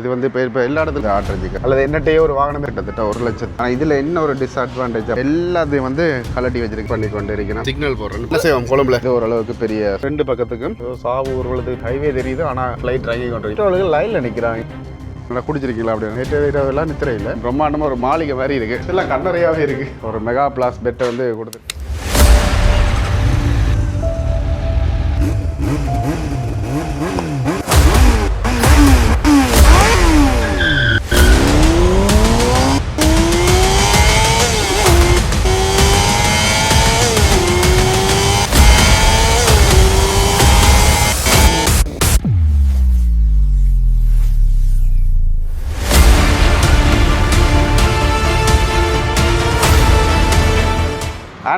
இது வந்து இப்போ இப்போ எல்லா இடத்துல ஆட்டுறதுக்கு அல்லது என்னட்டையே ஒரு வாகனம் கிட்டத்தட்ட ஒரு லட்சம் ஆனால் இதில் என்ன ஒரு டிஸ்அட்வான்டேஜ் எல்லாத்தையும் வந்து கலட்டி வச்சிருக்கு பண்ணி கொண்டு இருக்கிறேன் சிக்னல் போடுறேன். என்ன செய்வோம்? கொழும்புல. இது ஓரளவுக்கு பெரிய ரெண்டு பக்கத்துக்கும். சாவு ஊர்களுக்கு ஹைவே தெரியுது. ஆனால் ஃப்ளைட் இறங்கி கொண்டு லைனில் நிற்கிறாங்க நல்லா குடிச்சிருக்கீங்களா அப்படின்னு நேற்று இரவெல்லாம் நித்திர இல்லை. பிரம்மாண்டமாக ஒரு மாளிகை மாதிரி இருக்கு. எல்லாம் கண்ணறையாகவே இருக்கு. ஒரு மெகா பிளாஸ் பெட்டை வந்து கொடுத்து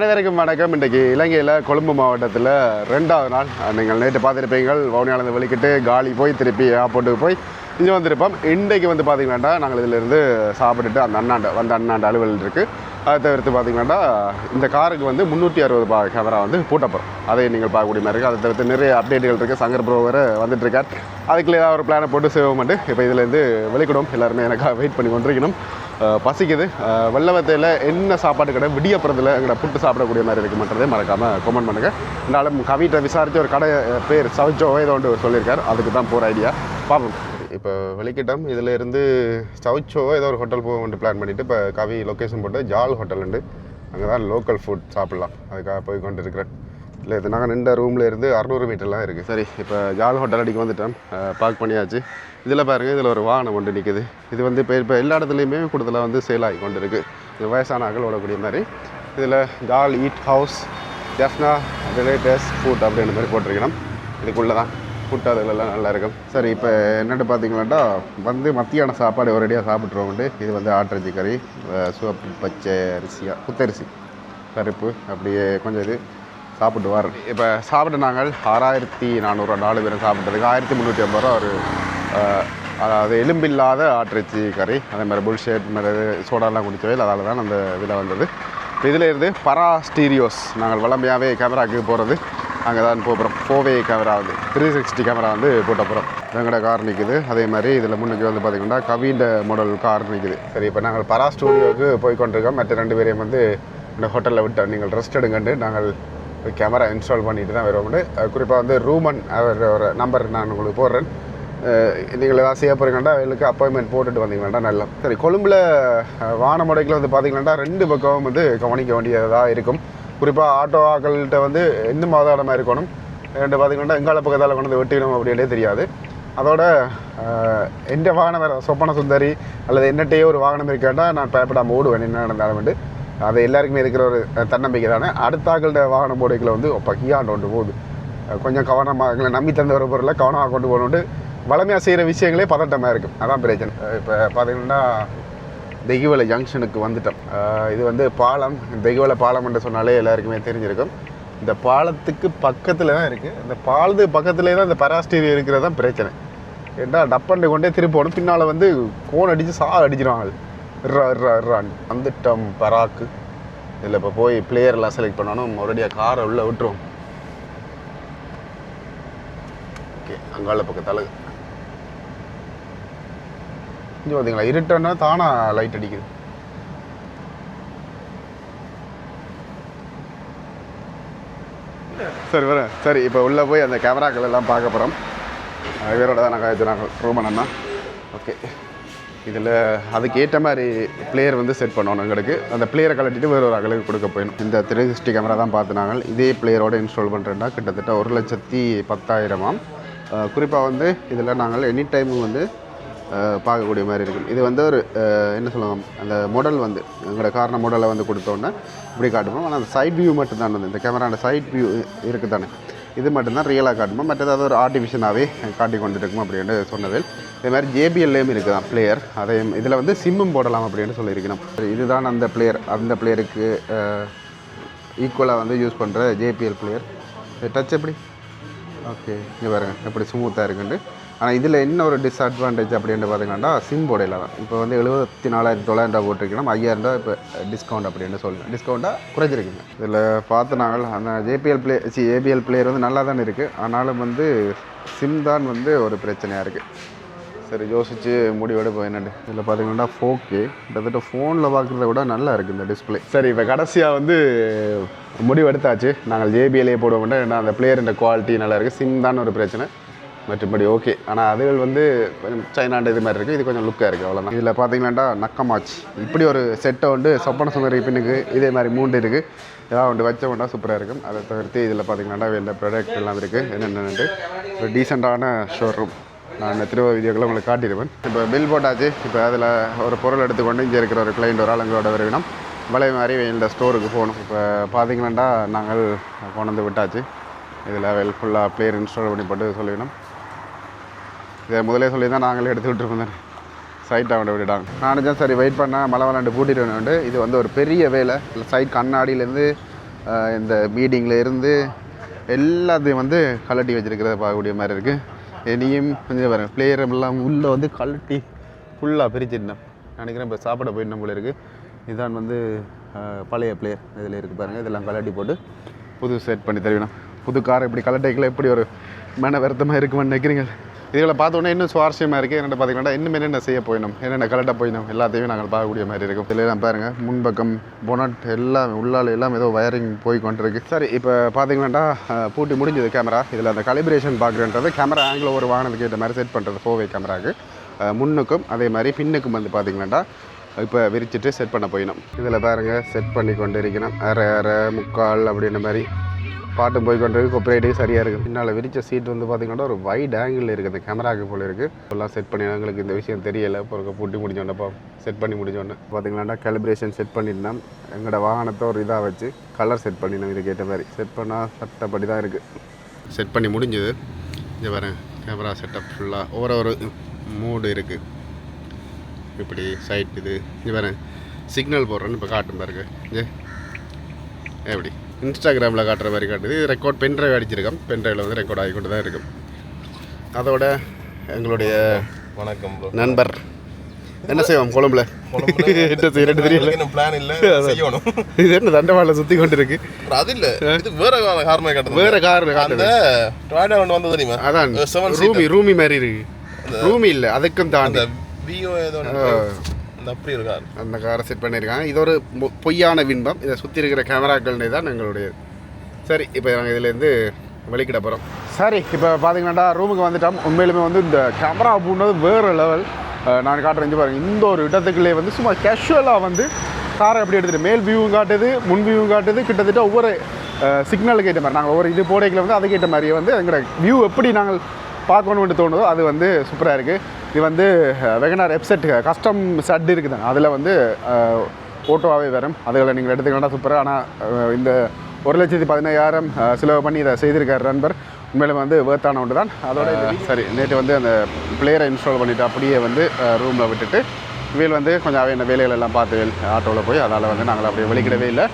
அனைவருக்கும் வணக்கம். இன்றைக்கு இலங்கையில் கொழும்பு மாவட்டத்தில் ரெண்டாவது நாள். நீங்கள் நேற்று பார்த்துருப்பீங்கள் வவுனியாலேருந்து வெளிக்கிட்டு காலி போய் திருப்பி ஏர்போர்ட்டுக்கு போய் இங்கே வந்திருப்போம். இன்றைக்கு வந்து பார்த்தீங்கன்னா நாங்கள் இதிலேருந்து சாப்பிட்டுட்டு அந்த அண்ணாண்ட வந்த அண்ணாண்ட அலுவல் இருக்குது அதை தவிர்த்து பார்த்தீங்கன்னா இந்த காருக்கு வந்து முந்நூற்றி அறுபது ரூபாய் கேமரா வந்து பூட்டப்போம் அதை நீங்கள் பார்க்கக்கூடிய மாதிரி இருக்குது அதை தவிர்த்து நிறைய அப்டேட்டுகள் இருக்குது சங்கர் ப்ரோ வேறு வந்துட்டுருக்கார் அதுக்குள்ளே ஏதாவது ஒரு பிளானை போட்டு சேவ் இப்போ இதுலேருந்து வெளிக்கிடும் எல்லாருமே எனக்காக வெயிட் பண்ணி கொண்டிருக்கணும். பசிக்குது. வெள்ளவத்தையில் என்ன சாப்பாடு கடை விடியப்புறத்தில் எங்களை புட்டு சாப்பிடக்கூடிய மாதிரி இருக்குது மட்டுறதே மறக்காமல் கமெண்ட் பண்ணுங்கள் இருந்தாலும் கவிட்ட விசாரித்து ஒரு கடை பேர் சவிச்சோ ஏதோ ஒன்று சொல்லியிருக்கார். அதுக்கு தான் போகிற ஐடியா பார்ப்போம். இப்போ வெளிக்கிட்டம் இதில் இருந்து சவுச்சோ ஏதோ ஒரு ஹோட்டல் போக பிளான் பண்ணிவிட்டு இப்போ கவி லொக்கேஷன் போட்டு ஜால் ஹோட்டல் உண்டு. அங்கே தான் லோக்கல் ஃபுட் சாப்பிட்லாம். அதுக்காக போய் கொண்டு இருக்கிறேன் இல்லை இது நாங்கள் நின்ற ரூமில் இருந்து அறநூறு மீட்டர்லாம் இருக்குது சரி இப்போ ஜால் ஹோட்டல் அடிக்க வந்துட்டோம் பார்க் பண்ணியாச்சு. இதில் பாருங்கள் இதில் ஒரு வாகனம் கொண்டு நிற்குது இது வந்து இப்போ இப்போ எல்லா இடத்துலையுமே கூடுதலாக வந்து சேல் ஆகி கொண்டு இருக்குது இது வயசான ஆக்கள் ஓடக்கூடிய மாதிரி. இதில் ஜால் ஈட் ஹவுஸ் டெஃப்னா ரிலேட்டஸ் ஃபுட் அப்படின்ற மாதிரி போட்டிருக்கணும். இதுக்குள்ளே தான் ஃபுட் அதுலலாம் நல்லா இருக்கும். சரி இப்போ என்னென்னு பார்த்தீங்களாட்டா வந்து மத்தியான சாப்பாடு ஒரேடியாக சாப்பிட்ருவோம்ட்டு இது வந்து ஆட்டிறச்சி கறி அஹ் சிவப்பு பச்சை அரிசியாக புத்தரிசி கருப்பு அப்படியே கொஞ்சம் இது சாப்பிட்டு வர இப்போ சாப்பிட்டு நாங்கள் ஆறாயிரத்தி நானூறுரூவா நாலு பேரும் சாப்பிட்டதுக்கு ஆயிரத்தி முந்நூற்றி ஐம்பது ரூபா ஒரு அதாவது எலும்பில்லாத ஆட்டிறைச்சி கறி. அதே மாதிரி புல்ஷேட் மாதிரி சோடாலாம் குடிச்சவே அதால் தான் அந்த இதில் வந்தது. இதிலேருந்து பரா ஸ்டீரியோஸ் நாங்கள் வளமையாகவே கேமராக்கு போகிறது அங்கே தான் போகிறோம் ஃபோவே கேமரா வந்து த்ரீ சிக்ஸ்டி கேமரா வந்து போட்ட போகிறோம் வெங்கட கார் நிற்குது அதே மாதிரி இதில் முன்னுக்கு வந்து பார்த்திங்கன்னா கவிண்ட மாடல் கார் நிற்குது சரி இப்போ நாங்கள் பரா ஸ்டூடியோவுக்கு போய் கொண்டிருக்கோம் மற்ற ரெண்டு பேரையும் வந்து இந்த ஹோட்டலில் விட்டோம். நீங்கள் ரெஸ்ட் எடுங்கண்டு. நாங்கள் கேமரா இன்ஸ்டால் பண்ணிட்டு தான் வருவோம்னு குறிப்பாக வந்து ரூமன் அவர் ஒரு நம்பர் நான் உங்களுக்கு போடுறேன். நீங்கள் ஏதாவது செய்ய போகிறீங்கண்டா அவங்களுக்கு அப்பாயின்மெண்ட் போட்டுட்டு வந்தீங்களாண்டா நல்லா. சரி கொழும்பில் வான வானமுடைக்கில் வந்து பார்த்தீங்களாண்டா ரெண்டு பக்கமும் வந்து கவனிக்க வேண்டியதாக இருக்கும். குறிப்பாக ஆட்டோ ஆக்கள்கிட்ட வந்து எந்த மாதமாக இருக்கணும்? ரெண்டு பார்த்தீங்கன்னா எங்கால பக்கத்தால் கொண்டு வந்து வெட்டிக்கணும் அப்படின்னே தெரியாது. அதோட எந்த வாகனம் வேறு சொப்பன சுந்தரி அல்லது என்னட்டையே ஒரு வாகனம் இருக்காண்டா நான் பயப்படாமல் ஓடுவேன். என்ன நடந்தாலும் வந்து அது எல்லாருக்குமே இருக்கிற ஒரு தன்னம்பிக்கை தானே. அடுத்த ஆக்கள்கிட்ட வாகனம் போடைக்கில் வந்து பக்கியாண்டு கொண்டு போகுது. கொஞ்சம் கவனமாக எங்களை நம்பி தந்த ஒரு பொருளை கவனமாக கொண்டு போகணுன்ட்டு வளமையாக செய்கிற விஷயங்களே பதட்டமாக இருக்கும் அதான் பிரச்சனை. இப்போ பார்த்தீங்கன்னா தெய்வலை ஜங்ஷனுக்கு வந்துட்டோம். இது வந்து பாலம் தெய்வலை பாலம் என்று சொன்னாலே எல்லாருக்குமே தெரிஞ்சிருக்கும். இந்த பாலத்துக்கு பக்கத்தில் தான் இருக்குது இந்த பாலத்துக்கு பக்கத்துலேயே தான் இந்த பராஸ்டீரி இருக்கிறது தான் பிரச்சனை. ஏன்னா டப்பண்டு கொண்டே திருப்பணும் பின்னால் வந்து கோன் அடித்து சா அடிச்சிருவாங்க இர்ரா இர்ரா இர்ரான்னு வந்துட்டோம் பராக்கு. இதில் இப்போ போய் பிளேயர்லாம் செலக்ட் பண்ணணும். மறுபடியாக காரை உள்ளே விட்டுருவோம். ஓகே அங்கால பக்கத்தால் இங்கே பார்த்தீங்களா இருட்டன்னா தானா லைட் அடிக்குது. சரி வரேன் சரி இப்போ உள்ளே போய் அந்த கேமராக்கள் எல்லாம் பார்க்க போகிறோம் இவரோட தான் நாங்கள் இது நாங்கள் ரோமன் அண்ணா. ஓகே இதில் அதுக்கு ஏற்ற மாதிரி பிளேயர் வந்து செட் பண்ணணும் எங்களுக்கு. அந்த பிளேயரை கலட்டிட்டு வேறு ஒரு அகலுக்கு கொடுக்க போயிடும் இந்த த்ரீ சிக்ஸ்டி கேமரா தான் பார்த்து நாங்கள் இதே பிளேயரோட இன்ஸ்டால் பண்ணுறேன்னா கிட்டத்தட்ட ஒரு லட்சத்தி பத்தாயிரமாம். குறிப்பாக வந்து இதில் நாங்கள் எனி டைமும் வந்து பார்க்கக்கூடிய மாதிரி இருக்கும். இது வந்து ஒரு என்ன சொல்லுவாங்க அந்த மாடல் வந்து எங்களோட காரண மாடலை வந்து கொடுத்தோன்னே இப்படி காட்டுவோம். ஆனால் அந்த சைட் வியூ மட்டும்தான் வந்து இந்த கேமரான சைட் வியூ இருக்குது தானே இது மட்டும்தான் ரியலாக காட்டுமா? மற்ற ஏதாவது ஒரு ஆர்டிஃபிஷியலாகவே காட்டி கொண்டு இருக்கும் அப்படின்னு சொன்னது இதே மாதிரி ஜேபிஎல்லையும் இருக்குதான் பிளேயர் அதையும் இதில் வந்து சிம்மும் போடலாம் அப்படின்னு சொல்லியிருக்கணும். இதுதான் அந்த பிளேயர் அந்த பிளேயருக்கு ஈக்குவலாக வந்து யூஸ் பண்ணுற ஜேபிஎல் பிளேயர் டச் எப்படி? ஓகே இங்கே பாருங்கள் எப்படி ஸ்மூத்தாக இருக்குன்ட்டு. ஆனால் இதில் என்ன ஒரு டிஸ்அட்வான்டேஜ் அப்படின்னு பார்த்தீங்கன்னா சிம் போடையில் தான். இப்போ வந்து எழுபத்தி நாலாயிரத்தி தொள்ளாயிரம் ரூபா போட்டிருக்கணும் ஐயாயிரம் ரூபா இப்போ டிஸ்கவுண்ட் அப்படின்னு சொல்லுங்கள் டிஸ்கவுண்ட்டாக குறைஞ்சிருக்குங்க. இதில் பார்த்து நாங்கள் அந்த JBL play C APL player வந்து நல்லா தான் இருக்குது ஆனாலும் வந்து சிம் தான் வந்து ஒரு பிரச்சனையாக இருக்குது சரி யோசிச்சு முடிவெடுப்போம் என்னண்டு இதில் பார்த்தீங்கன்னா ஃபோக்கே கிட்டத்தட்ட ஃபோனில் பார்க்குறத விட நல்லா இருக்குது இந்த டிஸ்பிளே சரி இப்போ கடைசியாக வந்து முடிவெடுத்தாச்சு நாங்கள் ஜேபிஎல்ஏ போடுவோம்னா ஏன்னா அந்த பிளேயரின் குவாலிட்டி நல்லா இருக்குது சிம் தான் ஒரு பிரச்சனை. மற்றபடி ஓகே ஆனால் அதுகள் வந்து கொஞ்சம் சைனாண்ட இது மாதிரி இருக்குது இது கொஞ்சம் லுக்காக இருக்குது அவ்வளோதான் இதில் பார்த்தீங்களாண்டா நக்கமாச்சு. இப்படி ஒரு செட்டை வந்து சொப்பன சுந்தரி பின்னுக்கு இதே மாதிரி மூண்டு இருக்குது ஏதாவது ஒன்று வச்ச ஒன்றா சூப்பராக இருக்கும். அதை தவிர்த்து இதில் பார்த்தீங்களாண்டா வேண்ட ப்ராடக்ட் எல்லாம் இருக்குது என்னென்னு ஒரு டீசெண்டான ஷோரூம் நான் இந்த திருவ வீடியோக்களை உங்களுக்கு காட்டிடுவேன் இப்போ பில் போட்டாச்சு. இப்போ அதில் ஒரு பொருள் எடுத்துக்கொண்டு இங்கே இருக்கிற ஒரு கிளைண்ட் ஒரு ஆளுங்களோட வருவினம். வலை மாதிரி இந்த ஸ்டோருக்கு போகணும். இப்போ பார்த்தீங்களாண்டா நாங்கள் கொண்டு வந்து விட்டாச்சு. இதில் வெல் ஃபுல்லாக பிளேயர் இன்ஸ்டால் பண்ணி போட்டு சொல்லிக்கணும் இதை முதலே சொல்லி தான் நாங்களே எடுத்து விட்டுருப்போம் சைட் அவன் விட்டுட்டாங்க நான் தான். சரி வெயிட் பண்ண மழை விளாண்டு கூட்டிகிட்டு வந்து. இது வந்து ஒரு பெரிய வேலை. சைட் கண்ணாடியிலேருந்து இந்த மீட்டிங்கில் இருந்து எல்லாத்தையும் வந்து கலட்டி வச்சிருக்கிறத பார்க்கக்கூடிய மாதிரி இருக்குது இனியும் கொஞ்சம் பாருங்கள் பிளேயர் எல்லாம் உள்ளே வந்து கழட்டி ஃபுல்லாக பிரிச்சிருந்தேன் நினைக்கிறேன் இப்போ சாப்பிட போயிடணும் போல இருக்குது இதான் வந்து பழைய பிளேயர் இதில் இருக்குது பாருங்கள் இதெல்லாம் கலட்டி போட்டு புது செட் பண்ணி தருவினோம். புது கார் இப்படி கலட்டைக்கில் எப்படி ஒரு மன வருத்தமாக இருக்குமென்னு நினைக்கிறீங்க? இதுகளை பார்த்தோன்னே இன்னும் சுவாரஸ்யமாக இருக்குது என்னென்ன பார்த்தீங்கன்னா இன்னும் என்னென்ன செய்ய போயிடும் என்னென்ன கலட்ட போயிடும் எல்லாத்தையும் நாங்கள் பார்க்கக்கூடிய மாதிரி இருக்கும். இதில் பாருங்கள் முன்பக்கம் பொனட் எல்லாம் உள்ளால எல்லாம் ஏதோ வயரிங் போய் கொண்டிருக்கு. சரி இப்போ பார்த்தீங்கன்னா பூட்டி முடிஞ்சது கேமரா இதில் அந்த கலிபிரேஷன் பார்க்குறன்றது கேமரா ஆங்கிள் ஒரு வாகனத்துக்கு ஏற்ற மாதிரி செட் பண்ணுறது ஃபோவே கேமராவுக்கு முன்னுக்கும் அதே மாதிரி பின்னுக்கும் வந்து பார்த்தீங்கன்னா இப்போ விரிச்சிட்டு செட் பண்ண போயிடும் இதில் பாருங்க செட் பண்ணி கொண்டு இருக்கணும் அரை அரை முக்கால் அப்படின்ற மாதிரி. பாட்டும் போய் கொண்டிருக்கு கொப்பரேட்டு சரியாக இருக்குது பின்னால் விரிச்ச சீட் வந்து பார்த்தீங்கன்னா ஒரு வைட் ஆங்கிள் இருக்குது. அந்த கேமராக்கு போல இருக்குது எல்லாம் செட் பண்ணி எங்களுக்கு இந்த விஷயம் தெரியலை. பிறகு பூட்டி முடிஞ்சோன்னப்போ செட் பண்ணி முடிஞ்சோன்னே பார்த்தீங்கன்னா கேலிப்ரேஷன் செட் பண்ணியிருந்தோம் எங்களோட வாகனத்தை ஒரு இதாக வச்சு கலர் செட் பண்ணினோம் இதுக்கேற்ற மாதிரி. செட் பண்ணால் சட்டப்படி தான் இருக்குது செட் பண்ணி முடிஞ்சது. இங்கே வரேன் கேமரா செட்டப் ஃபுல்லாக ஒரு ஒரு மூடு இருக்குது இப்படி சைட் இது. இங்கே வேறு சிக்னல் போடுறேன்னு இப்போ காட்டும் பாருங்க. இது எப்படி? இன்ஸ்டாகிராமில் காட்டுற மாதிரி காட்டுது. இது ரெக்கார்ட் பென் ட்ரைவ் அடிச்சிருக்கோம். பென் ட்ரைவில் வந்து ரெக்கார்ட் ஆகி கொண்டு தான் இருக்கும் அதோட எங்களுடைய வணக்கம் ப்ரோ நண்பர். என்ன செய்வோம்? கொழும்புல? என்ன செய்யறது தெரியல. பிளான் இல்ல. செய்யணும். இது என்ன தண்டவாளம் சுற்றி கொண்டு இருக்கு அது இல்ல. இது வேற காரணம் காட்டுது. வேற கார் அந்த டொயோட்டா ஒன்று வந்தது தெரியுமா? அதான். ரூமி ரூமி மாதிரி இருக்கு. ரூமி இல்லை அதுக்கும் தாண்டி. விஓ ஏதோ அந்த அப்படி இருக்கார் அந்த காரை செட் பண்ணியிருக்காங்க. இது ஒரு பொய்யான பின்பம் இதை சுற்றி இருக்கிற கேமராக்கள்னே தான் எங்களுடைய சரி இப்போ நாங்கள் இதுலேருந்து வெளிக்கிட போகிறோம் சரி இப்போ பார்த்தீங்கன்னா ரூமுக்கு வந்துட்டோம். உண்மையிலுமே வந்து இந்த கேமரா அப்படின்றது வேறு லெவல் நான் காட்டுறேன் இங்க பாருங்க. இந்த ஒரு இடத்துக்குள்ளே வந்து சும்மா கேஷுவலாக வந்து காரை எப்படி எடுத்துகிட்டு மேல் வியூவும் காட்டுது முன் வியூவும் காட்டுது. கிட்டத்தட்ட ஒவ்வொரு சிக்னலுக்கு ஏற்ற மாதிரி. நாங்கள் ஒவ்வொரு இது போடைக்கில் வந்து அதுக்கேற்ற மாதிரியே வந்து எங்களோட வியூ எப்படி நாங்கள் பார்க்கணும்னு தோணுதோ அது வந்து சூப்பராக இருக்குது இது வந்து வெகனார் வெப்செட் கஸ்டம் சட் இருக்குதுங்க அதில் வந்து ஓட்டோவாகவே வரும். அதில் நீங்கள் எடுத்துக்கிட்டா சூப்பராக ஆனால் இந்த ஒரு லட்சத்தி பதினையாயிரம் செலவு பண்ணி இதை செய்திருக்கார் நண்பர். உண்மையிலும் வந்து வேர்த்தான ஒன்று தான். அதோட சரி நேற்று வந்து அந்த பிளேயரை இன்ஸ்டால் பண்ணிவிட்டு அப்படியே வந்து ரூமில் விட்டுட்டு இவையில் வந்து கொஞ்சம் அவையான வேலைகள் எல்லாம் பார்த்து ஆட்டோவில் போய் அதால் வந்து நாங்கள் அப்படியே வெளிக்கிடவே இல்லை.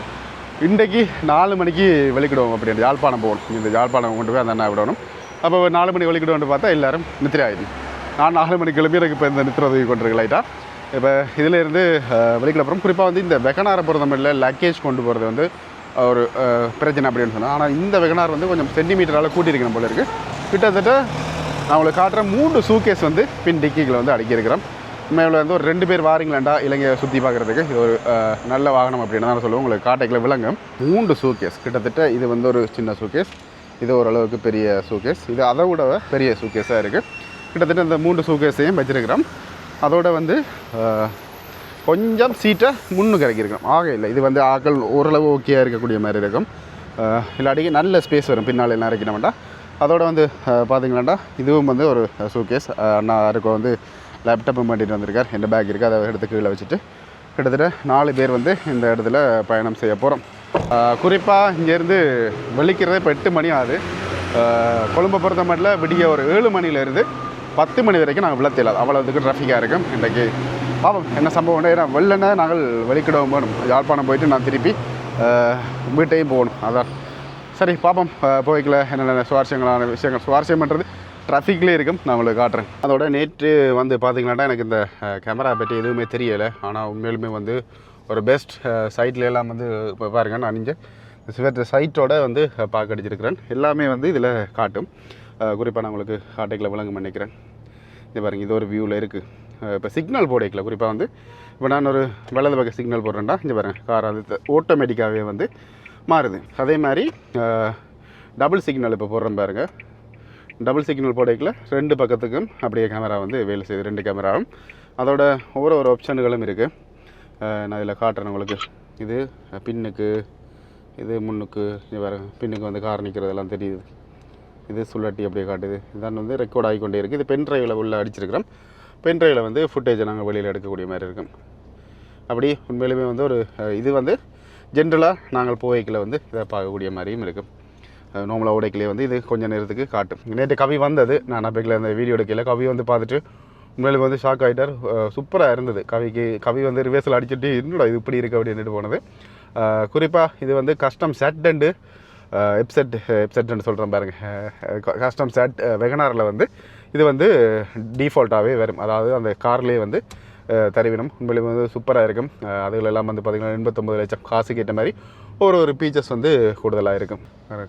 இன்றைக்கு நாலு மணிக்கு வெளிக்கிடுவோம் அப்படி யாழ்ப்பாணம் போகணும். இந்த யாழ்ப்பாணம் கொண்டு போய் அந்த அண்ணா விடணும். அப்போ ஒரு நாலு மணி வெளிக்கிடுவோம்னு பார்த்தா எல்லாரும் நித்திராயிடும் நான் நாலு மணிக்கு கிளம்பி எனக்கு இப்போ இந்த நித்திர உதவி கொண்டிருக்கு லைட்டாக இப்போ இதிலேருந்து இருந்து குறிப்பாக வந்து இந்த வெகனாரை பொறுத்தமில்ல லக்கேஜ் கொண்டு போகிறது வந்து ஒரு பிரச்சனை அப்படின்னு சொன்னால் ஆனால் இந்த வெகனார் வந்து கொஞ்சம் சென்டிமீட்டரால் கூட்டியிருக்கணும் போல இருக்குது கிட்டத்தட்ட நான் உங்களுக்கு காட்டுற மூன்று சூக்கேஸ் வந்து பின் டிக்கிகளை வந்து அடக்கியிருக்கிறேன் மேலே வந்து ஒரு ரெண்டு பேர் வாரிங்களாண்டா இலங்கையை சுற்றி பார்க்குறதுக்கு. இது ஒரு நல்ல வாகனம் அப்படின்னு தான் சொல்லுவோம் உங்களுக்கு காட்டைக்குள்ள விளங்கும். மூன்று சூக்கேஸ் கிட்டத்தட்ட இது வந்து ஒரு சின்ன சூக்கேஸ் இது ஓரளவுக்கு பெரிய சூகேஸ் இது அதை விட பெரிய சூகேஸாக இருக்குது கிட்டத்தட்ட இந்த மூன்று சூகேஸையும் வச்சுருக்கிறோம். அதோட வந்து கொஞ்சம் சீட்டை முன்னுக்கு இறக்கியிருக்கோம் ஆக இல்லை இது வந்து ஆக்கள் ஓரளவு ஓகேயாக இருக்கக்கூடிய மாதிரி இருக்கும். இல்லாட்டிக்கு நல்ல ஸ்பேஸ் வரும். பின்னால் எல்லாம் வேண்டாம். அதோட வந்து அஹ், பார்த்தீங்களாண்டா இதுவும் வந்து ஒரு சூகேஸ் அண்ணா யாருக்கும் வந்து லேப்டாப்பும் பண்ணிட்டு வந்திருக்கார். எந்த பேக் இருக்குது அதை எடுத்து கீழே வச்சுட்டு கிட்டத்தட்ட நாலு பேர் வந்து இந்த இடத்துல பயணம் செய்ய போகிறோம் குறிப்பாக இங்கேருந்து வெளிக்கிறதே இப்போ எட்டு மணி ஆகுது. கொழும்பை பொறுத்த மட்டும் விடிய ஒரு ஏழு மணிலேருந்து பத்து மணி வரைக்கும் நாங்கள் விளத்திடலாம் அவ்வளோதுக்கு ட்ராஃபிக்காக இருக்கும். இன்றைக்கு பாவம் என்ன சம்பவம் ஏன்னா வெள்ளன நாங்கள் வெளிக்கிடவும் போகணும் யாழ்ப்பாணம் போயிட்டு நான் திருப்பி வீட்டையும் போகணும். அதான். சரி பாப்போம். போய்க்கல. என்னென்ன சுவாரஸ்யங்களான விஷயங்கள் சுவாரஸ்யம் பண்ணுறது இருக்கும். நான் உங்களுக்கு காட்டுறேன். அதோட நேற்று வந்து பார்த்தீங்கன்னா எனக்கு இந்த கேமரா பற்றி எதுவுமே தெரியலை. ஆனால் உண்மையிலுமே வந்து ஒரு பெஸ்ட் சைட்ல எல்லாம் வந்து இப்போ பாருங்கள் நான் இங்கே சிவத்த சைட்டோட வந்து பார்க்க அடிச்சிருக்கிறேன் எல்லாமே வந்து இதில் காட்டும். குறிப்பாக நான் உங்களுக்கு காட்டைக்கில் விளங்கும் நினைக்கிறேன் இது பாருங்கள் இது ஒரு வியூவில் இருக்குது இப்போ சிக்னல் போடைக்கில். குறிப்பாக வந்து இப்போ நான் ஒரு வலது பக்கம் சிக்னல் போடுறேன்டா. இங்கே பாருங்கள் கார் அது ஆட்டோமேட்டிக்காகவே வந்து மாறுது. அதே மாதிரி டபுள் சிக்னல் இப்போ போடுறேன் பாருங்கள் டபுள் சிக்னல் போடைக்கில். ரெண்டு பக்கத்துக்கும் அப்படியே கேமரா வந்து வேலை செய்யுது. ரெண்டு கேமராவும் அதோட ஒவ்வொரு ஒரு ஆப்ஷன்களும் இருக்குது நான் இதில் காட்டுறேன் உங்களுக்கு. இது பின்னுக்கு இது முன்னுக்கு இது வேறு பின்னுக்கு வந்து கார் நிற்கிறதெல்லாம் தெரியுது. இது சுழட்டி அப்படியே காட்டுது. இதான் வந்து ரெக்கார்ட் ஆகிக்கொண்டே இருக்குது இது பென் ட்ரைவில் உள்ளே அடிச்சிருக்கிறோம். பென் ட்ரைவில் வந்து ஃபுட்டேஜை நாங்கள் வெளியில் எடுக்கக்கூடிய மாதிரி இருக்கும். அப்படி உண்மையிலுமே வந்து ஒரு இது வந்து ஜென்ரலாக நாங்கள் போவைக்கில் வந்து இதை பார்க்கக்கூடிய மாதிரியும் இருக்கும். நோமலாக உடைக்கிலே வந்து இது கொஞ்சம் நேரத்துக்கு காட்டும். நேற்று கவி வந்தது. நான் அப்பைக்கில் அந்த வீடியோ எடுக்கல கவி வந்து பார்த்துட்டு உண்மையிலுமே வந்து ஷாக் ஆகிட்டார் சூப்பராக இருந்தது. கவிக்கு கவி வந்து ரிவேர்ஸில் அடிச்சுட்டு என்னோட இது இப்படி இருக்குது அப்படின்ட்டு போனது. குறிப்பாக இது வந்து கஸ்டம் செட் அண்டு எப்செட் எப்செட்னு சொல்கிறேன் பாருங்கள் கஸ்டம் செட் வெகனாரில் வந்து இது வந்து டிஃபால்ட்டாகவே வரும். அதாவது அந்த கார்லேயே வந்து தருவினம். உண்மையிலுமே வந்து சூப்பராக இருக்கும். அதுகளெல்லாம் வந்து பார்த்திங்கன்னா எண்பத்தொம்பது லட்சம் காசுக்கு ஏற்ற மாதிரி ஒரு ஒரு பீச்சஸ் வந்து கூடுதலாக இருக்கும்.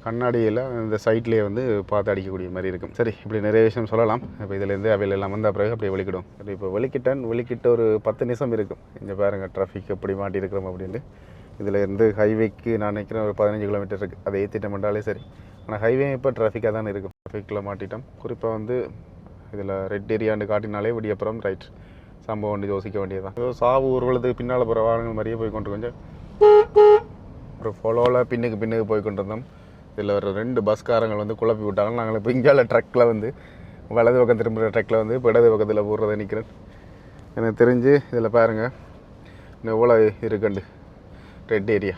கண்ணாடியில் இந்த சைட்லேயே வந்து பார்த்து அடிக்கக்கூடிய மாதிரி இருக்கும். சரி இப்படி நிறைய விஷயம் சொல்லலாம். இப்போ இதுலேருந்து அவையில் எல்லாம் வந்த பிறகு அப்படியே வெளிக்கிடும் சரி இப்போ வெளிக்கிட்டேன் வெளிக்கிட்ட ஒரு பத்து நிமிஷம் இருக்கும். இங்கே பாருங்கள் டிராஃபிக் எப்படி மாட்டியிருக்கிறோம் அப்படின்ட்டு. இதுலேருந்து ஹைவேக்கு நான் நினைக்கிறேன் ஒரு பதினஞ்சு கிலோமீட்டர் இருக்குது அதை ஏற்றிட்டோம் பண்ணாலே சரி. ஆனால் ஹைவே இப்போ டிராஃபிக்காக தான் இருக்கும். டிராஃபிக்கில் மாட்டிட்டோம். குறிப்பாக வந்து இதில் ரெட் ஏரியாண்டு காட்டினாலே விடியப்புறம் ரைட் சம்பவம் வந்து யோசிக்க வேண்டியதுதான். ஏதோ சாவு ஊர்வலத்துக்கு பின்னால் போகிற வாகனங்கள் மாதிரியே போய் கொண்டு கொஞ்சம் அப்புறம் ஃபாலோவில் பின்னுக்கு பின்னுக்கு போய் கொண்டிருந்தோம். இதில் ஒரு ரெண்டு பஸ்காரங்கள் வந்து குழப்பி விட்டாங்க. நாங்கள் இப்போ இங்கால ட்ரக்கில் வந்து வலது பக்கம் திரும்புகிற ட்ரக்கில் வந்து இடது பக்கத்தில் போடுறத நிற்கிறேன் எனக்கு தெரிஞ்சு இதில் பாருங்கள் இன்னும் எவ்வளோ இருக்குண்டு? Red area.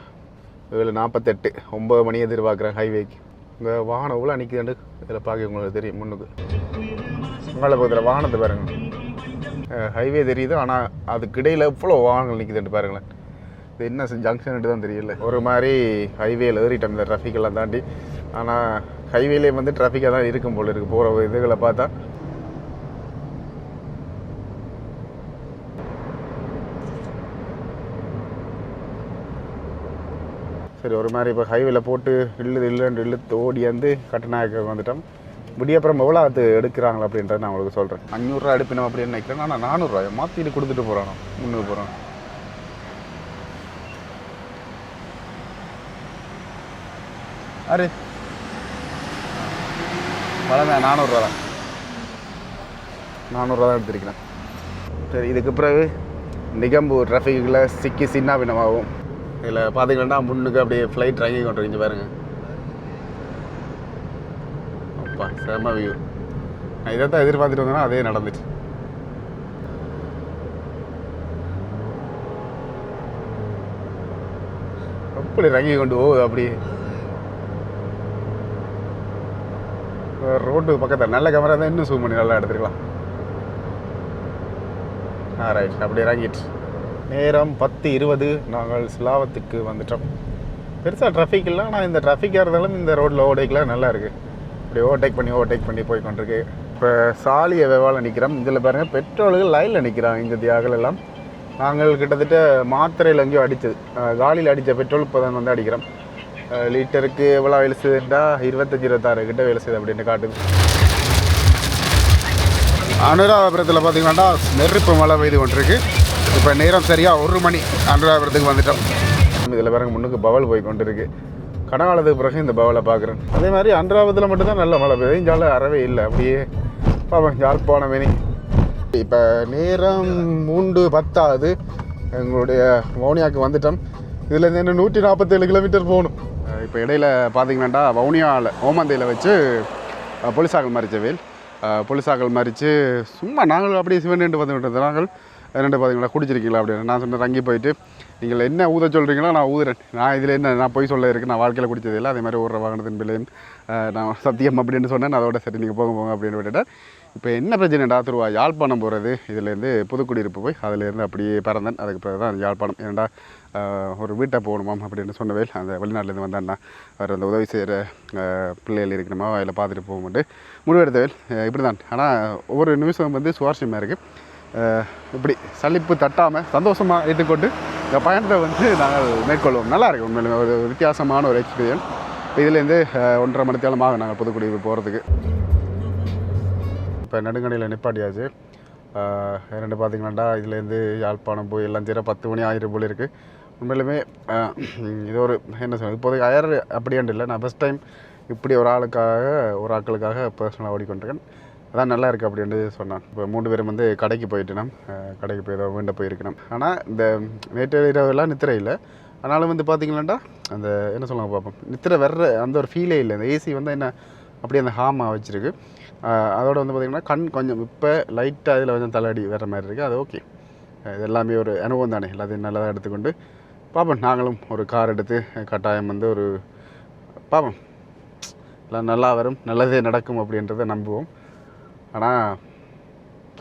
ஏழு நாற்பத்தெட்டு ஒம்பது மணி எதிர்பார்க்குறேன் ஹைவேக்கு இங்கே வாகனம் எவ்வளோ நிற்குதுண்டு இதில் பார்க்க உங்களுக்கு தெரியும் முன்னுக்கு. உங்களை பக்கத்தில் வாகனத்தை பாருங்கள் ஹைவே தெரியுது ஆனால் அதுக்கு இடையில் எவ்வளோ வாகனங்கள் நிற்குதுண்டு பாருங்களேன். இது என்ன ஜங்ஷன் தான் தெரியல. ஒரு மாதிரி ஹைவேல ஏறிட்டோம் இந்த ட்ராஃபிக்கெல்லாம் தாண்டி. ஆனால் ஹைவேலே வந்து டிராஃபிக்காக தான் இருக்கும் போல இருக்குது போகிற இதுகளை பார்த்தா. சரி ஒரு மாதிரி இப்போ ஹைவேல போட்டு இழுது இல்லைன்னு இழுத்து ஓடி வந்து கட்டநாயக்க வந்துட்டோம். விடியப்புறம் எவ்வளோ அது எடுக்கிறாங்களா அப்படின்றத நான் உங்களுக்கு சொல்கிறேன் அஞ்சூறுரூவா எடுப்பினோம் அப்படின்னு நினைக்கிறேன். ஆனால் நானூறுரூவா மாற்றிட்டு கொடுத்துட்டு போகிறானோ முன்னுக்கு போகிறான் அரே. வளமே நானூறுரூவா தான். நானூறுரூவா தான் எடுத்திருக்கிறேன். சரி இதுக்கு பிறகு நிகம்பு டிராஃபிக்கில் சிக்கி சின்ன பின்னமாகும் இதில் பார்த்தீங்கன்னா முன்னுக்கு அப்படியே ஃப்ளைட் இறங்கி கொண்டு இங்கே பாருங்க. அப்பா செம வியூ நான் இதை தான் எதிர்பார்த்துட்டு வந்தேன்னா அதே நடந்துச்சு. அப்படி இறங்கி கொண்டு போகுது அப்படியே. ரோட்டு பக்கத்தில் நல்ல கேமரா தான் இன்னும் சூம் பண்ணி நல்லா எடுத்துக்கலாம். ஆ ரைட் அப்படி இறங்கிட்டு. நேரம் பத்து இருபது. நாங்கள் சிலாவத்துக்கு வந்துட்டோம். பெருசாக ட்ராஃபிக் இல்லை ஆனால் இந்த ட்ராஃபிக்காக இருந்தாலும் இந்த ரோட்டில் ஓவர்டேக்லாம் நல்லா இருக்குது இப்படி ஓவர்டேக் பண்ணி ஓவர்டேக் பண்ணி போய் கொண்டிருக்கு. இப்போ சாலியை வெவால நிற்கிறோம் இதில் பாருங்கள் பெட்ரோலுக்கு லைனில் நிற்கிறான் இந்த தியாகல் எல்லாம். நாங்கள் கிட்டத்தட்ட மாத்திரையில் எங்கேயோ அடித்தது காலியில் அடித்த பெட்ரோல் இப்போ தான் வந்து அடிக்கிறோம். லிட்டருக்கு எவ்வளோ வேலை செய்யுதுண்டா இருபத்தஞ்சி இருபத்தாறு கிட்ட வேலை செய்யுது அப்படின்னு காட்டுது. அனுராதபுரத்தில் பார்த்தீங்கன்னா நெருப்பு மழை பெய்து கொண்டிருக்கு. இப்போ நேரம் சரியாக ஒரு மணி அனுராதபுரத்துக்கு வந்துட்டோம். இதில் பாருங்க முன்னுக்கு பவல் போய் கொண்டிருக்கு. கனகாலத்துக்கு பிறகு இந்த பவலை பார்க்குறேன் அதே மாதிரி அன்றாவத்தில் மட்டும்தான் நல்ல மழை பெய்யுது. இங்கால அறவே இல்லை. அப்படியே பாப்பேன் யாழ்ப்பாணம். மேனி இப்போ நேரம் மூன்று பத்தாவது. எங்களுடைய வவுனியாவுக்கு வந்துட்டோம். இதுலேருந்து இன்னும் நூற்றி நாற்பத்தேழு கிலோமீட்டர் போகணும். இப்போ இடையில பார்த்தீங்கன்னா வவுனியாவில் ஓமந்தையில் வச்சு அஹ், மறித்த வேல். புலிசாக்கள் மறித்து சும்மா நாங்கள் அப்படியே சிவன் வந்துவிட்டது நாங்கள் ரெண்டு பார்த்தீங்களா குடிச்சிருக்கீங்களா அப்படின்னு. நான் சொன்னேன் தங்கி போயிட்டு நீங்கள் என்ன ஊத சொல்கிறீங்களோ நான் ஊதுறேன். நான் இதில் என்ன நான் போய் சொல்ல இருக்குது நான் வாழ்க்கையில் குடிச்சது அதே மாதிரி ஓடுற வாகனத்தின் பிள்ளையும் நான் சத்தியம் அப்படின்னு சொன்னேன். அதோட சரி நீங்கள் போங்க போங்க அப்படின்னு விட்டுட்டேன். இப்போ என்ன பிரச்சனைடா திருவா யாழ்ப்பாணம் போகிறது இதுலேருந்து புதுக்குடியிருப்பு போய் அதுலேருந்து அப்படியே பறந்தேன். அதுக்கு பிறகு தான் யாழ்ப்பாணம். ஏன்டா ஒரு வீட்டை போகணுமாம் அப்படின்னு சொன்னவே அந்த வெளிநாட்டிலேருந்து வந்தான்னா அவர் அந்த உதவி செய்கிற பிள்ளைகள் இருக்கணுமா? அதில் பார்த்துட்டு போகும்போது முடிவெடுத்தவேல் இப்படி தான் ஆனால் ஒவ்வொரு நிமிஷம் வந்து சுவாரஸ்யமாக இருக்குது இப்படி சளிப்பு தட்டாமல் சந்தோஷமாக ஏற்றுக்கொண்டு இந்த பயணத்தை வந்து நாங்கள் மேற்கொள்வோம். நல்லா இருக்கு உண்மையிலுமே. ஒரு வித்தியாசமான ஒரு எக்ஸ்பீரியன்ஸ் இதுலேருந்து ஒன்றரை மணி தேலமாக நாங்கள் புதுக்குடியிருப்பு போகிறதுக்கு இப்போ நெடுங்கடையில் நிப்பாட்டியாச்சு. ரெண்டு பார்த்தீங்கன்னாண்டா இதுலேருந்து யாழ்ப்பாணம் போய் எல்லாம் தீர பத்து மணி ஆயிரம் போல் இருக்குது உண்மையிலுமே இது ஒரு என்ன சொல்றது இப்போதைக்கு ஆயிரம் அப்படியாண்டு இல்லை. நான் ஃபஸ்ட் டைம் இப்படி ஒரு ஆளுக்காக ஒரு ஆட்களுக்காக பர்சனலாக ஓடிக்கொண்டிருக்கேன். அதான் நல்லா இருக்குது அப்படின்ட்டு சொன்னான். இப்போ மூணு பேரும் வந்து கடைக்கு போயிட்டுனோம் கடைக்கு போய் ஏதோ வீண்ட போயிருக்கணும். ஆனால் இந்த நேற்று இரவுலாம் நித்திரை இல்லை. ஆனாலும் வந்து பார்த்தீங்கன்னாண்டா அந்த என்ன சொல்லுவாங்க பார்ப்போம். நித்திரை வர்ற அந்த ஒரு ஃபீலே இல்லை. அந்த ஏசி வந்து என்ன அப்படியே அந்த ஹாமாக வச்சுருக்கு. அதோட வந்து பார்த்திங்கன்னா கண் கொஞ்சம் இப்போ லைட்டாக இதில் கொஞ்சம் தலையடி வர மாதிரி இருக்குது அது ஓகே இது எல்லாமே ஒரு அனுபவம் தானே. எல்லாத்தையும் நல்லதாக எடுத்துக்கொண்டு பார்ப்போம் நாங்களும் ஒரு கார் எடுத்து கட்டாயம் வந்து ஒரு பார்ப்போம் எல்லாம் நல்லா வரும் நல்லதே நடக்கும் அப்படின்றத நம்புவோம். ஆனால்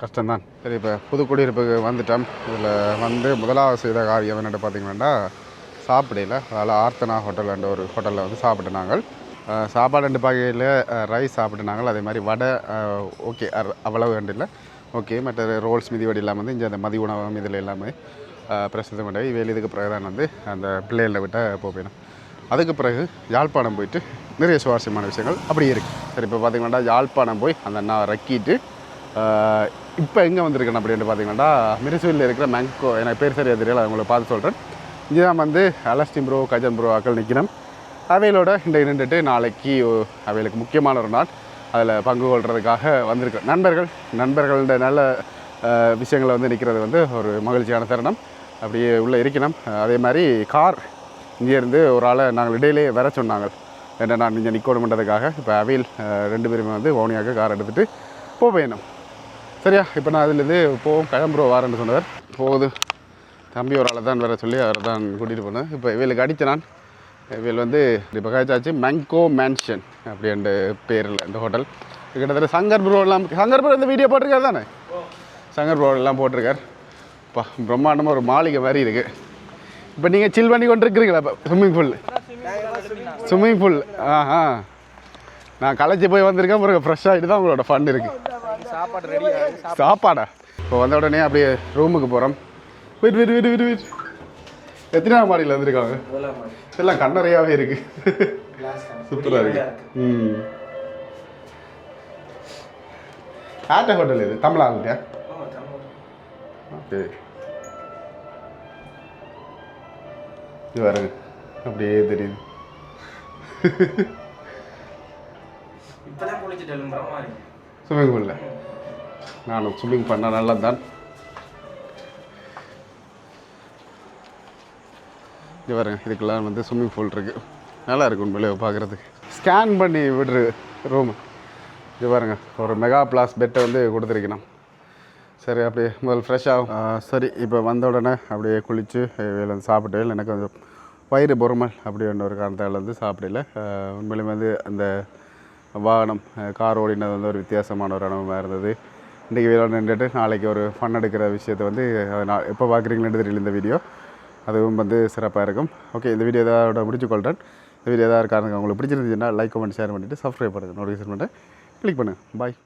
கஷ்டம்தான். சரி இப்போ புது குடியிருப்புக்கு வந்துட்டோம். இதில் வந்து முதலாவது செய்த காரியம் என்னென்னு பார்த்தீங்கன்னா சாப்பிடையில் அதில் ஆர்த்தனா ஹோட்டல் என்ற ஒரு ஹோட்டலில் வந்து சாப்பிட்டு நாங்கள். சாப்பாடு ரெண்டு பகையில் ரைஸ் சாப்பிட்டுனாங்களோ? அதே மாதிரி வடை ஓகே அவ்வளவு ரெண்டு இல்லை. ஓகே மற்ற ரோல்ஸ் மிதி வடி இல்லாமல் வந்து இங்கே அந்த மதி உணவகம் இதில் எல்லாமே பிரசித்தம் பண்ணி வேலை இதுக்கு பிறகு தான் வந்து அந்த பிள்ளைகளை விட்ட போயிடும் அதுக்கு பிறகு யாழ்ப்பாணம் போயிட்டு நிறைய சுவாரஸ்யமான விஷயங்கள் அப்படி இருக்குது சரி இப்போ பார்த்தீங்கன்னா யாழ்ப்பாணம் போய் அந்த நான் ரக்கிட்டு இப்போ எங்கே வந்திருக்கேன் அப்படின்னு பார்த்தீங்கன்னா மிரிசுவில் இருக்கிற மேங்கோ எனக்கு பேர் சரியாக தெரியல அவங்கள பார்த்து சொல்கிறேன் இங்கே தான் வந்து அலஸ்டின் ப்ரோ கஜன் ப்ரோ அக்கள் நிற்கணும் அவைகளோட இந்த நின்றுட்டு நாளைக்கு அவைகளுக்கு முக்கியமான ஒரு நாள். அதில் பங்கு கொள்றதுக்காக வந்திருக்கோம் நண்பர்கள் நண்பர்களோட நல்ல விஷயங்களை வந்து நிற்கிறது வந்து ஒரு மகிழ்ச்சியான தருணம். அப்படியே உள்ளே இருக்கணும். அதே மாதிரி கார் இங்கேருந்து ஒரு ஆளை நாங்கள் இடையிலே வர சொன்னாங்க. என்ன நான் இங்கே நிற்கணுன்றதுக்காக இப்போ அவையில் ரெண்டு பேருமே வந்து ஓனியாக கார் எடுத்துகிட்டு போக வேணும் சரியா? இப்போ நான் அதுலேருந்து போவோம் கிளம்புறோம் வாரேன்னு சொன்னவர். போகுது. தம்பி ஒரு ஆளை தான் வர சொல்லி அவரை தான் கூட்டிகிட்டு போனேன். இப்போ இவளுக்கு அடித்த நான் இவள் வந்து இப்போ காய்ச்சாச்சு மேங்கோ மேன்ஷன் அப்படின்ற பேரில் இந்த ஹோட்டல். கிட்டத்தட்ட சங்கர் ப்ரோலாம் சங்கர் ப்ரோ இந்த வீடியோ போட்டிருக்காரு தானே? சங்கர் ப்ரோலாம் எல்லாம் போட்டிருக்கார். பா பிரம்மாண்டமாக ஒரு மாளிகை மாதிரி இருக்குது இப்போ நீங்கள் சில் பண்ணி கொண்டு இருக்கிறீங்களா இப்போ? ஸ்விம்மிங் பூல் ஸ்விம்மிங் பூல் ஆஹா. நான் களைச்சி போய் வந்திருக்கேன் பிறகு ஃப்ரெஷ் ஆகிட்டு தான் உங்களோட ஃபண்ட் இருக்குது சாப்பாடு? ரெடி சாப்பாடா இப்போ வந்த உடனே அப்படியே ரூமுக்கு போகிறோம் வீட்டு வீட்டு வீட்டு வீட்டு வீட்டு எத்தனாவது மாடியில் வந்திருக்காங்க? எல்லாம் கண்ணறையாகவே இருக்கு. சூப்பராக இருக்கு. ம். ஆட்ட ஹோட்டல் இது? தமிழா இல்லையா ஓகே. இது பாருங்க அப்படியே தெரியுது. ஸ்விம்மிங் பூலில் நானும் ஸ்விம்மிங் பண்ண நல்லா தான் இது பாருங்க இதுக்கெல்லாம் வந்து ஸ்விம்மிங் பூல் இருக்குது நல்லா இருக்கும் உண்மையிலே பார்க்குறதுக்கு. ஸ்கேன் பண்ணி விடுற ரூம் இது பாருங்க ஒரு மெகா பிளாஸ் பெட்டை வந்து கொடுத்துருக்கணும். சரி அப்படியே முதல் ஃப்ரெஷ்ஷாகும் சரி இப்போ வந்த உடனே அப்படியே குளித்து வெளில சாப்பிட்டு எனக்கு கொஞ்சம் வயிறு பொறுமல் அப்படின்ற ஒரு காரணத்தால் வந்து சாப்பிடல. உண்மையிலேயே உண்மையிலுமே வந்து அந்த வாகனம் கார் ஓடினது வந்து ஒரு வித்தியாசமான ஒரு அனுபவமாக இருந்தது. இன்றைக்கி வீடியோ நின்றுட்டு நாளைக்கு ஒரு ஃபன் எடுக்கிற விஷயத்தை வந்து நான் எப்போ பார்க்குறீங்களேன்னு தெரியல இந்த வீடியோ அதுவும் வந்து சிறப்பாக இருக்கும். ஓகே இந்த வீடியோ ஏதாவது முடிச்சுக்கொள்கிறேன் இந்த வீடியோ ஏதாவது காரணம் உங்களுக்கு பிடிச்சிருந்துச்சுன்னா லைக் கமெண்ட் ஷேர் பண்ணிவிட்டு சப்ஸ்கிரைப் பண்ணுங்கள் நோட்டிஃபிகேஷன் பண்ணிட்டு கிளிக் பண்ணுங்கள் பாய்